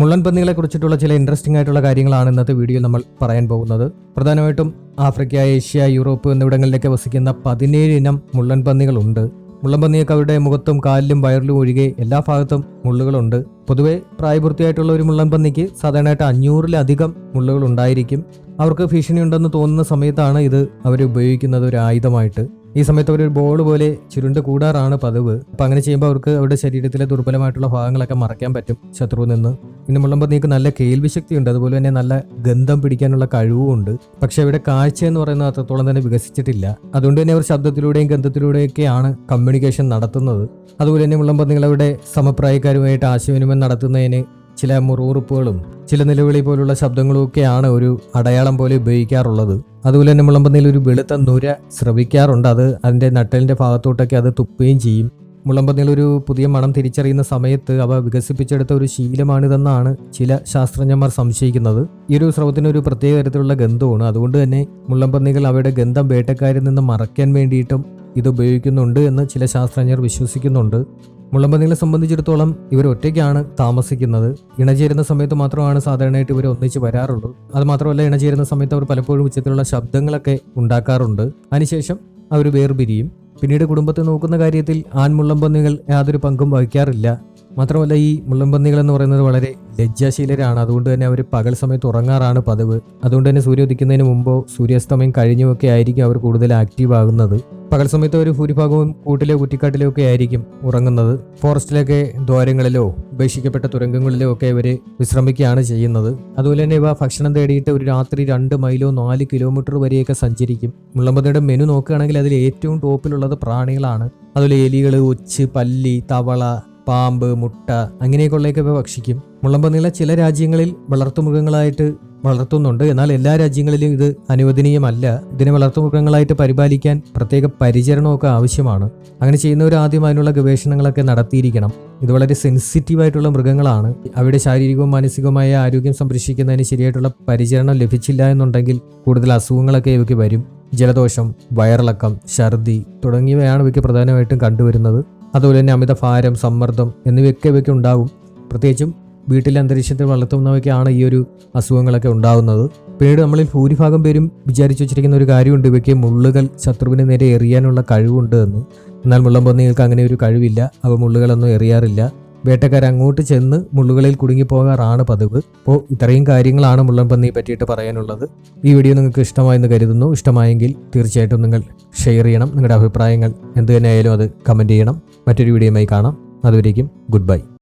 മുള്ളൻ പന്നികളെ കുറിച്ചിട്ടുള്ള ചില ഇൻട്രസ്റ്റിംഗ് ആയിട്ടുള്ള കാര്യങ്ങളാണ് ഇന്നത്തെ വീഡിയോ നമ്മൾ പറയാൻ പോകുന്നത്. പ്രധാനമായിട്ടും ആഫ്രിക്ക ഏഷ്യ യൂറോപ്പ് എന്നിവിടങ്ങളിലൊക്കെ വസിക്കുന്ന പതിനേഴ് ഇനം മുള്ളൻ പന്നികളുണ്ട് മുള്ളൻ പന്നിയൊക്കെ അവരുടെ മുഖത്തും കാലിലും വയറിലും ഒഴികെ എല്ലാ ഭാഗത്തും മുള്ളുകളുണ്ട്. പൊതുവെ പ്രായപൂർത്തിയായിട്ടുള്ള ഒരു മുള്ളൻ പന്നിക്ക് സാധാരണയായിട്ട് അഞ്ഞൂറിലധികം മുള്ളുകൾ ഉണ്ടായിരിക്കും അവർക്ക് ഭീഷണി ഉണ്ടെന്ന് തോന്നുന്ന സമയത്താണ് ഇത് അവർ ഉപയോഗിക്കുന്നത് ഒരു ആയുധമായിട്ട്. ഈ സമയത്ത് അവർ ഒരു ബോൾ പോലെ ചുരുണ്ട് കൂടാറാണ് പതിവ്. അപ്പം അങ്ങനെ ചെയ്യുമ്പോൾ അവർക്ക് അവരുടെ ശരീരത്തിലെ ദുർബലമായിട്ടുള്ള ഭാഗങ്ങളൊക്കെ മറയ്ക്കാൻ പറ്റും ശത്രുവിൽ നിന്ന്. ഇന്ന് മുള്ളമ്പന്നിക്ക് നല്ല കേൾവി ശക്തിയുണ്ട് അതുപോലെ തന്നെ നല്ല ഗന്ധം പിടിക്കാനുള്ള കഴിവും ഉണ്ട് പക്ഷെ ഇവിടെ കാഴ്ച എന്ന് പറയുന്നത് അത്രത്തോളം തന്നെ വികസിച്ചിട്ടില്ല. അതുകൊണ്ട് തന്നെ അവർ ശബ്ദത്തിലൂടെയും ഗന്ധത്തിലൂടെയൊക്കെയാണ് കമ്മ്യൂണിക്കേഷൻ നടത്തുന്നത്. അതുപോലെ തന്നെ മുള്ളമ്പന്നികൾ അവരുടെ സമപ്രായക്കാരുമായിട്ട് ആശയവിനിമയം നടത്തുന്നതിന് ചില മുറുറുപ്പുകളും ചില നിലവിളി പോലുള്ള ശബ്ദങ്ങളും ഒക്കെയാണ് ഒരു അടയാളം പോലെ ഉപയോഗിക്കാറുള്ളത്. അതുപോലെ തന്നെ മുളമ്പന്നിയിൽ ഒരു വെളുത്ത നുര ശ്രവിക്കാറുണ്ട് അത് അതിന്റെ നട്ടലിന്റെ ഭാഗത്തോട്ടൊക്കെ അത് തുപ്പുകയും ചെയ്യും. മുളമ്പന്നിയിൽ ഒരു പുതിയ മണം തിരിച്ചറിയുന്ന സമയത്ത് അവ വികസിപ്പിച്ചെടുത്ത ഒരു ശീലമാണിതെന്നാണ് ചില ശാസ്ത്രജ്ഞന്മാർ സംശയിക്കുന്നത്. ഈ ഒരു സ്രവത്തിന് ഒരു പ്രത്യേക തരത്തിലുള്ള ഗന്ധമാണ്. അതുകൊണ്ട് തന്നെ മുള്ളമ്പന്നികൾ അവയുടെ ഗന്ധം വേട്ടക്കാരിൽ നിന്ന് മറയ്ക്കാൻ വേണ്ടിയിട്ടും ഇത് ഉപയോഗിക്കുന്നുണ്ട് എന്ന് ചില ശാസ്ത്രജ്ഞർ വിശ്വസിക്കുന്നുണ്ട്. മുള്ളമ്പന്നികളെ സംബന്ധിച്ചിടത്തോളം ഇവർ ഒറ്റയ്ക്കാണ് താമസിക്കുന്നത്. ഇണചേരുന്ന സമയത്ത് മാത്രമാണ് സാധാരണയായിട്ട് ഇവർ ഒന്നിച്ച് വരാറുള്ളൂ. അത് മാത്രമല്ല ഇണചേരുന്ന സമയത്ത് അവർ പലപ്പോഴും ഉച്ചത്തിലുള്ള ശബ്ദങ്ങളൊക്കെ ഉണ്ടാക്കാറുണ്ട്. അതിനുശേഷം അവർ വേർപിരിയും. പിന്നീട് കുടുംബത്തെ നോക്കുന്ന കാര്യത്തിൽ ആൺ മുള്ളംപന്നികൾ യാതൊരു പങ്കും വഹിക്കാറില്ല. മാത്രമല്ല ഈ മുള്ളംപന്നികൾ എന്ന് പറയുന്നത് വളരെ ലജ്ജാശീലരാണ്. അതുകൊണ്ട് തന്നെ അവർ പകൽ സമയത്ത് ഉറങ്ങാറാണ് പതിവ്. അതുകൊണ്ട് തന്നെ സൂര്യ ഉദിക്കുന്നതിന് മുമ്പോ സൂര്യാസ്തമയം കഴിഞ്ഞുമൊക്കെ ആയിരിക്കും അവർ കൂടുതൽ ആക്റ്റീവ് ആകുന്നത്. പകൽ സമയത്ത് ഒരു ഭൂരിഭാഗവും കൂട്ടിലെ കുറ്റിക്കാട്ടിലോ ഒക്കെ ആയിരിക്കും ഉറങ്ങുന്നത്. ഫോറസ്റ്റിലൊക്കെ ദ്വാരങ്ങളിലോ ഉപേക്ഷിക്കപ്പെട്ട തുരങ്കങ്ങളിലോ ഒക്കെ ഇവർ വിശ്രമിക്കുകയാണ് ചെയ്യുന്നത്. അതുപോലെ തന്നെ ഇവ ഭക്ഷണം തേടിയിട്ട് ഒരു രാത്രി രണ്ട് മൈലോ നാല് കിലോമീറ്റർ വരെയൊക്കെ സഞ്ചരിക്കും. മുള്ളമ്പതിയുടെ മെനു നോക്കുകയാണെങ്കിൽ അതിൽ ഏറ്റവും ടോപ്പിലുള്ളത് പ്രാണികളാണ്. അതുപോലെ എലികൾ ഒച്ച് പല്ലി തവള പാമ്പ് മുട്ട അങ്ങനെയൊക്കെ ഉള്ളതൊക്കെ ഇവ ഭക്ഷിക്കും. മുള്ളമ്പന്നികളെ ചില രാജ്യങ്ങളിൽ വളർത്തുമൃഗങ്ങളായിട്ട് വളർത്തുന്നുണ്ട്. എന്നാൽ എല്ലാ രാജ്യങ്ങളിലും ഇത് അനുവദനീയമല്ല. ഇതിനെ വളർത്തുമൃഗങ്ങളായിട്ട് പരിപാലിക്കാൻ പ്രത്യേക പരിചരണമൊക്കെ ആവശ്യമാണ്. അങ്ങനെ ചെയ്യുന്നവർ ആദ്യം അതിനുള്ള ഗവേഷണങ്ങളൊക്കെ നടത്തിയിരിക്കണം. ഇത് വളരെ സെൻസിറ്റീവ് ആയിട്ടുള്ള മൃഗങ്ങളാണ്. അവയുടെ ശാരീരികവും മാനസികവുമായ ആരോഗ്യം സംരക്ഷിക്കുന്നതിന് ശരിയായിട്ടുള്ള പരിചരണം ലഭിച്ചില്ല എന്നുണ്ടെങ്കിൽ കൂടുതൽ അസുഖങ്ങളൊക്കെ ഇവയ്ക്ക് വരും. ജലദോഷം വയറിളക്കം ഛർദി തുടങ്ങിയവയാണ് ഇവയ്ക്ക് പ്രധാനമായിട്ടും കണ്ടുവരുന്നത്. അതുപോലെ തന്നെ അമിത ഭാരം സമ്മർദ്ദം എന്നിവയൊക്കെ ഇവയ്ക്ക് ഉണ്ടാകും പ്രത്യേകിച്ചും വീട്ടിലെ അന്തരീക്ഷത്തിൽ വളർത്തുന്നവയ്ക്കാണ് ഈ ഒരു അസുഖങ്ങളൊക്കെ ഉണ്ടാകുന്നത് പിന്നീട് നമ്മളിൽ ഭൂരിഭാഗം പേരും വിചാരിച്ചു വെച്ചിരിക്കുന്ന ഒരു കാര്യമുണ്ട്. ഇവയ്ക്ക് മുള്ളുകൾ ശത്രുവിന് നേരെ എറിയാനുള്ള കഴിവുണ്ട് എന്ന്. എന്നാൽ മുള്ളംപന്നികൾക്ക് അങ്ങനെ ഒരു കഴിവില്ല. അവ മുള്ളുകളൊന്നും എറിയാറില്ല. വേട്ടക്കാർ അങ്ങോട്ട് ചെന്ന് മുള്ളുകളിൽ കുടുങ്ങിപ്പോകാറാണ് പതിവ്. അപ്പോൾ ഇത്രയും കാര്യങ്ങളാണ് മുള്ളൻപന്നിയെ പറ്റിയിട്ട് പറയാനുള്ളത്. ഈ വീഡിയോ നിങ്ങൾക്ക് ഇഷ്ടമായെന്ന് കരുതുന്നു. ഇഷ്ടമായെങ്കിൽ തീർച്ചയായിട്ടും നിങ്ങൾ ഷെയർ ചെയ്യണം. നിങ്ങളുടെ അഭിപ്രായങ്ങൾ എന്ത് തന്നെയായാലും അത് കമന്റ് ചെയ്യണം. മറ്റൊരു വീഡിയോയുമായി കാണാം. അതുവരേക്കും ഗുഡ് ബൈ.